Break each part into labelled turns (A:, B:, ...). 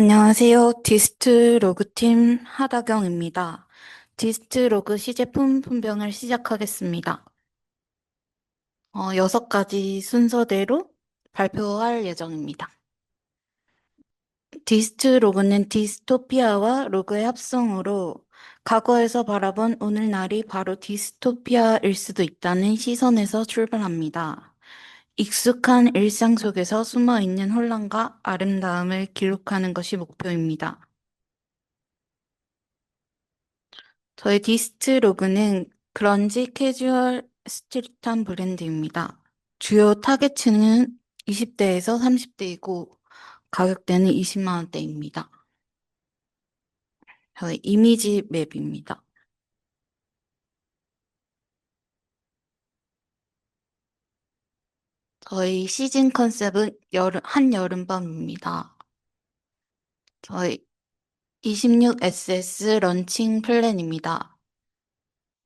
A: 안녕하세요. 디스트 로그팀 하다경입니다. 디스트 로그 시제품 분명을 시작하겠습니다. 어, 여섯 가지 순서대로 발표할 예정입니다. 디스트 로그는 디스토피아와 로그의 합성으로 과거에서 바라본 오늘날이 바로 디스토피아일 수도 있다는 시선에서 출발합니다. 익숙한 일상 속에서 숨어 있는 혼란과 아름다움을 기록하는 것이 목표입니다. 저희 디스트 로그는 그런지 캐주얼 스트릿한 브랜드입니다. 주요 타겟층은 20대에서 30대이고 가격대는 20만 원대입니다. 저희 이미지 맵입니다. 저희 시즌 컨셉은 여름, 한여름밤입니다. 저희 26SS 런칭 플랜입니다.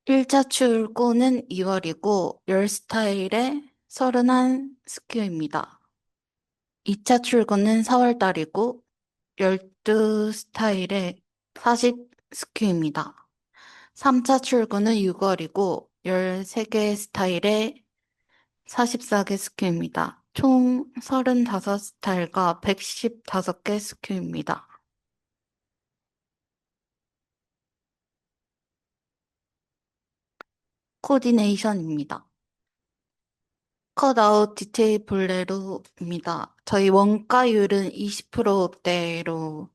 A: 1차 출고는 2월이고 10스타일에 31 스큐입니다. 2차 출고는 4월달이고 12 스타일에 40 스큐입니다. 3차 출고는 6월이고 13개 스타일에 44개 스큐입니다. 총 35 스타일과 115개 스큐입니다. 코디네이션입니다. 컷아웃 디테일 볼레로입니다. 저희 원가율은 20%대로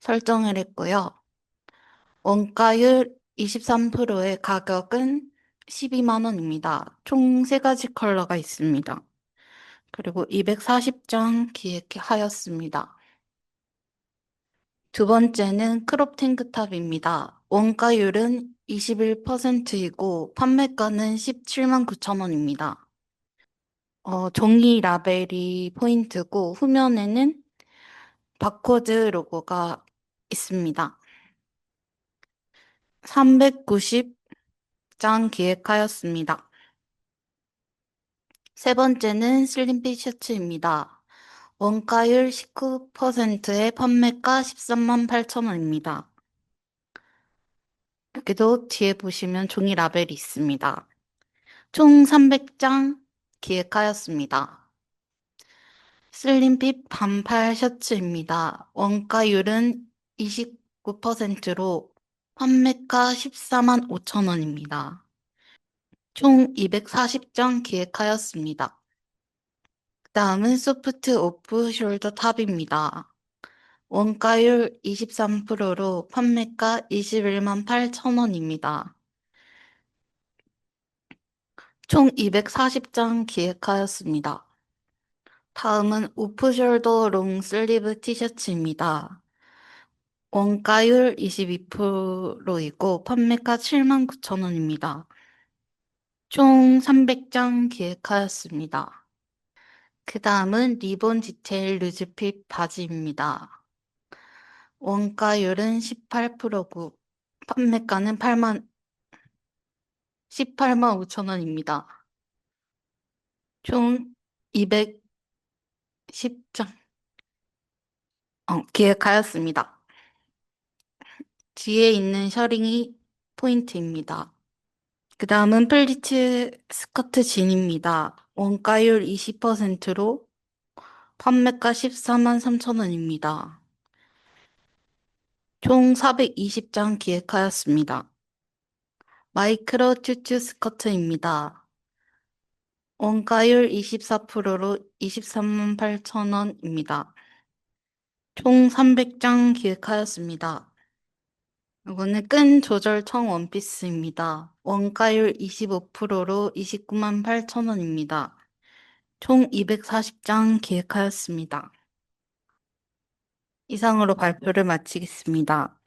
A: 설정을 했고요. 원가율 23%의 가격은 12만 원입니다. 총 세 가지 컬러가 있습니다. 그리고 240장 기획하였습니다. 두 번째는 크롭 탱크탑입니다. 원가율은 21%이고 판매가는 17만 9천 원입니다. 어, 종이 라벨이 포인트고 후면에는 바코드 로고가 있습니다. 390 장 기획하였습니다. 세 번째는 슬림핏 셔츠입니다. 원가율 19%에 판매가 13만 8천 원입니다. 여기도 뒤에 보시면 종이 라벨이 있습니다. 총 300장 기획하였습니다. 슬림핏 반팔 셔츠입니다. 원가율은 29%로 판매가 14만 5천 원입니다. 총 240장 기획하였습니다. 다음은 소프트 오프 숄더 탑입니다. 원가율 23%로 판매가 21만 8천 원입니다. 총 240장 기획하였습니다. 다음은 오프숄더 롱 슬리브 티셔츠입니다. 원가율 22%이고 판매가 7만 9천 원입니다. 총 300장 기획하였습니다. 그 다음은 리본 디테일 루즈핏 바지입니다. 원가율은 18%고 판매가는 8만 18만 5천 원입니다. 총 210장 어, 기획하였습니다. 뒤에 있는 셔링이 포인트입니다. 그 다음은 플리츠 스커트 진입니다. 원가율 20%로 판매가 14만 3천 원입니다. 총 420장 기획하였습니다. 마이크로 튜튜 스커트입니다. 원가율 24%로 23만 8천 원입니다. 총 300장 기획하였습니다. 이거는 끈 조절 청 원피스입니다. 원가율 25%로 29만 8천 원입니다. 총 240장 기획하였습니다. 이상으로 발표를 마치겠습니다.